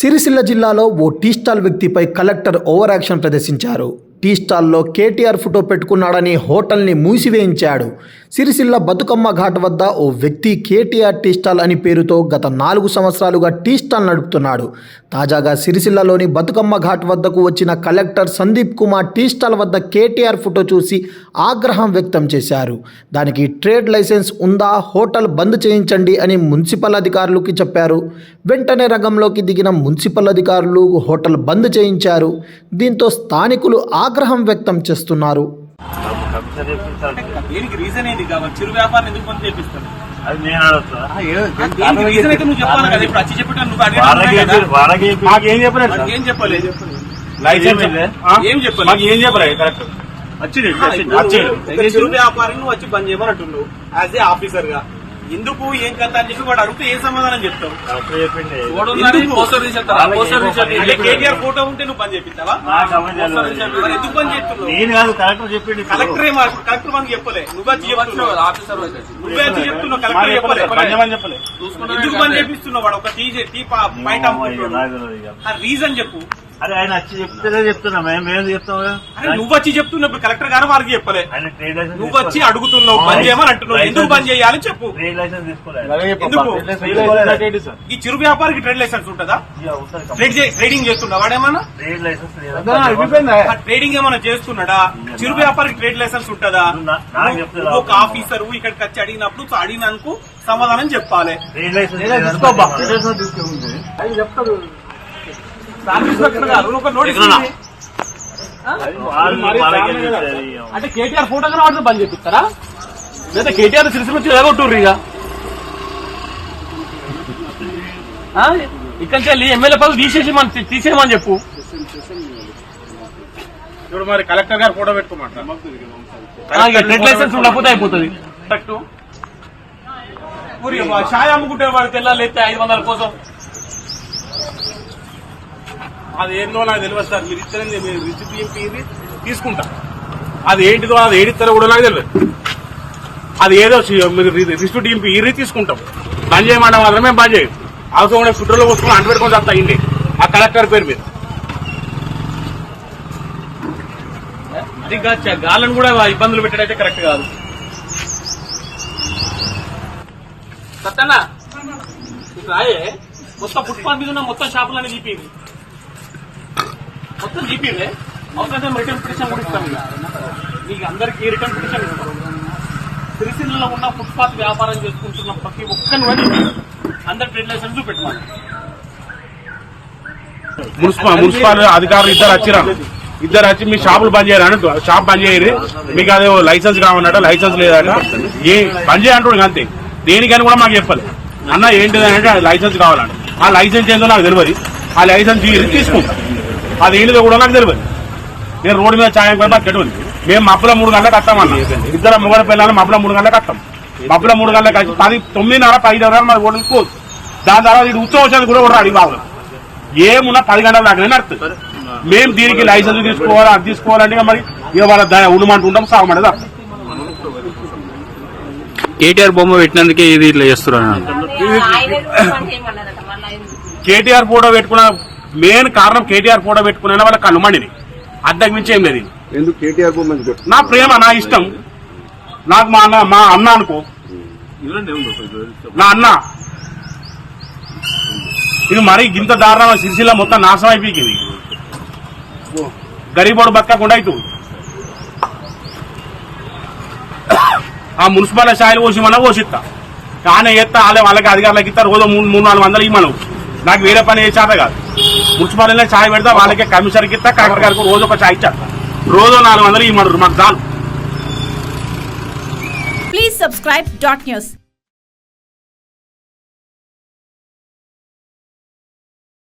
సిరిసిల్ల జిల్లాలో ఓ tea stall వ్యక్తిపై కలెక్టర్ ఓవర్ యాక్షన్ ప్రదర్శించారు. టీ స్టాల్లో కేటీఆర్ ఫోటో పెట్టుకున్నాడని హోటల్ని మూసివేయించాడు. సిరిసిల్ల బతుకమ్మ ఘాట్ వద్ద ఓ వ్యక్తి కేటీఆర్ టీ స్టాల్ అని పేరుతో గత నాలుగు సంవత్సరాలుగా టీ స్టాల్ నడుపుతున్నాడు. తాజాగా సిరిసిల్లలోని బతుకమ్మ ఘాట్ వద్దకు వచ్చిన collector Sandeep Kumar tea stall వద్ద కేటీఆర్ ఫోటో చూసి ఆగ్రహం వ్యక్తం చేశారు. దానికి ట్రేడ్ లైసెన్స్ ఉందా హోటల్ బంద్ చేయించండి అని మున్సిపల్ అధికారులకి చెప్పారు. వెంటనే రంగంలోకి దిగిన మున్సిపల్ అధికారులు హోటల్ బంద్ చేయించారు. దీంతో స్థానికులు ఆగ్రహం వ్యక్తం చేస్తున్నారు. దీనికి రీజన్ ఏంది కావాలి చిరు వ్యాపారం ఎందుకు బంద్ చేపిస్తాను అది నేను అడుగుతా దీనికి రీజన్ అయితే నువ్వు చెప్పాలి కదా? ఇప్పుడు వచ్చి చెప్పిన నువ్వు వాళ్ళకి ఏం చెప్పలేదు ఏం చెప్పలేదు? లైసెన్స్? ఏం చెప్పలేదు? మాకు ఏం చెప్పలేదు? కరెక్ట్. చిరు వ్యాపారం నువ్వు వచ్చి బంద్ చేయమని అంటున్నావు యాజ్ ఏ ఆఫీసర్గా. ఎందుకు ఏం కథ అని చెప్పి వాడు అడిగితే ఏం సమాధానం చెప్తావు? కేటీఆర్ ఫోటో ఉంటే నువ్వు బంద్ చేపిస్తావా? ఎందుకు బంద్ చేస్తున్నావు? నేను కాదు కలెక్టర్ చెప్పిండు ఇప్పుడు. కలెక్టరే మా కలెక్టర్ మనకి చెప్పలే. నువ్వే చెప్తున్నావు. నువ్వే కలెక్టర్ చెప్పలేదు చెప్పలే. ఎందుకు బంద్ చేపిస్తున్నావు వాడు? ఒక టీ టీ పాయింట్ రీజన్ చెప్పు. అరే ఆయన వచ్చి చెప్తేనే చెప్తున్నా. మేము మేము చెప్తాం? కదా. అరే నువ్వు వచ్చి చెప్తున్నప్పుడు కలెక్టర్ గారు వారికి చెప్పలే. ఆయన ట్రేడ్ లైసెన్స్ నువ్వు వచ్చి అడుగుతున్నావు బంద్ చేయమని అంటున్నావు. ఎందుకు బంద్ చేయాలి చెప్పు. ట్రేడ్ లైసెన్స్ తీసుకోలేదు ఈ చిరు వ్యాపారికి ట్రేడ్ లైసెన్స్ ఉంటుందా. ట్రేడ్ ట్రేడింగ్ చేస్తున్నా వాడేమన్నా? ట్రేడ్ లైసెన్స్ ట్రేడింగ్ ఏమైనా చేస్తున్నాడా? చిరు వ్యాపారికి ట్రేడ్ లైసెన్స్ ఉంటుందా? ఒక ఆఫీసర్ ఇక్కడికి వచ్చి అడిగినప్పుడు అడిగినందుకు సమాధానం చెప్పాలి. ట్రేడ్ లైసెన్స్ లేదా? అంటే కేటీఆర్ ఫోటో కనబడితే బంద్ చేపిస్తారా? లేదా కేటీఆర్ వచ్చి ఎదగొట్టుర్రు ఇక? ఆ? ఇక్కడి నుంచి ఎమ్మెల్యే పదవి తీసేసి మన తీసేయమని చెప్పు. ఇప్పుడు మరి కలెక్టర్ గారు ఫోటో పెట్టుకోమంటారు? ట్రేడ్ లైసెన్స్ ఉండకపోతే అయిపోతుంది. ఛాయ్ అమ్ముకుంటే వాడు తెల్లాలి ఐదు వందల కోసం అది ఏందో నాకు తెలియదు సార్. మీరు ఇచ్చారని మీరు రిసిప్ట్ ఏంటి తీసుకుంటా. అది ఏంటిదో అది ఏడిస్తారో కూడా నాకు తెలియదు. అది ఏదో మీరు రిసిప్ట్ ఇంపి ఇరి తీసుకుంటాం. బంద్ చేయమంటే మాత్రమే బంద్ చేయం. అవసరం ఉండే ఫుడ్లో పోసుకుని అంటు పెట్టుకొని వస్తా ఇండి ఆ కలెక్టర్ పేరు మీద. అది ఇంకా గాలను కూడా ఇబ్బందులు పెట్టడైతే కరెక్ట్ కాదు. సత్తన్న రాయే. మొత్తం ఫుట్పాత్ మీద ఉన్న మొత్తం షాపులన్నీ తీపింది మొత్తం తీపిరే అవసరం రిటర్న్ పిటిషన్ కూడా ఇస్తాం మీకు అందరికీ రిటర్న్ పిటిషన్ ఇస్తాం. సిరిసిల్లలో ఉన్న ఫుట్పాత్ వ్యాపారం చేసుకుంటున్న ప్రతి ఒక్కరిని కూడా అందరు ట్రేడ్ లైసెన్స్ చూపెట్టమని మున్సిపల్ మున్సిపల్ అధికారులు ఇద్దరు వచ్చిరా ఇద్దరు వచ్చి మీ షాపులు బంద్ చేయరు అన్నట్టు షాప్ బంద్ చేయరు. మీకు అదే లైసెన్స్ కావాలన్నట లైసెన్స్ లేదట. ఏ బంద్ చేయంటాడు అంతే. దేనికని కూడా మాకు చెప్పాలి. అన్న ఏంటిది అంటే లైసెన్స్ కావాలంట. ఆ లైసెన్స్ ఏందో నాకు తెలియదు. ఆ లైసెన్స్ తీసుకుంటా అది ఏంటిదో కూడా నాకు తెలియదు. నేను రోడ్డు మీద ఛాయం కూడా నాకు తెలియదు మేము మబ్బుల మూడు గంటలకు వస్తామన్న ఇద్దరు మొగల పిల్లలు మబ్బుల మూడు గంటలకు వస్తాం. మబ్బుల మూడు గంటలకు వచ్చి పది తొమ్మిదిన్నర పది వరకు మన రోడ్డు పోదు. దాని తర్వాత ఇటు ఉత్సవం వచ్చేది కూడా అడిగి బాగా ఏమున్నా పది గంటల దాకా నడుతుంది మేము దీనికి లైసెన్స్ తీసుకోవాలి అది తీసుకోవాలంటే మరి ఇక వాళ్ళ ఉండమంటుంటాం సాగమంటే తప్ప. కేటీఆర్ బొమ్మ పెట్టినందుకే ఇది ఇట్లా చేస్తున్నారు కేటీఆర్ ఫోటో పెట్టుకున్న మెయిన్ కారణం కేటీఆర్ ఫోటో పెట్టుకున్న వాళ్ళ కనుమండిని అద్దకు మించి ఏం లేదు. ఎందుకు కేటీఆర్ నా ప్రేమ నా ఇష్టం. నాకు మా అన్న మా అన్న అనుకో. నా అన్న. ఇది మరి ఇంత దారుణం సిరిసిల్ల మొత్తం నాశనం అయిపోయింది. గరీబోడు బతకకుండా అవుతుంది ఆ మున్సిపల్ స్థాయిలు పోసిమన్నా పోసిస్తా కానీ ఎత్తా వాళ్ళే వాళ్ళకి అధికారులకు ఇస్తా రోజు మూడు మూడు నాలుగు వందలు ఇవ్వను నాకు వేరే పని చేత కాదు. మున్సిపాలిటీలో ఛాయ్ పెడతా వాళ్ళకే కమిషనర్కి ఇస్తా కలెక్టర్ గారికి రోజు ఒక ఛాయ్ ఇచ్చా రోజు నాలుగు వందలు ఇవ్వమన్నారు మాకు చాలు. Please subscribe dot news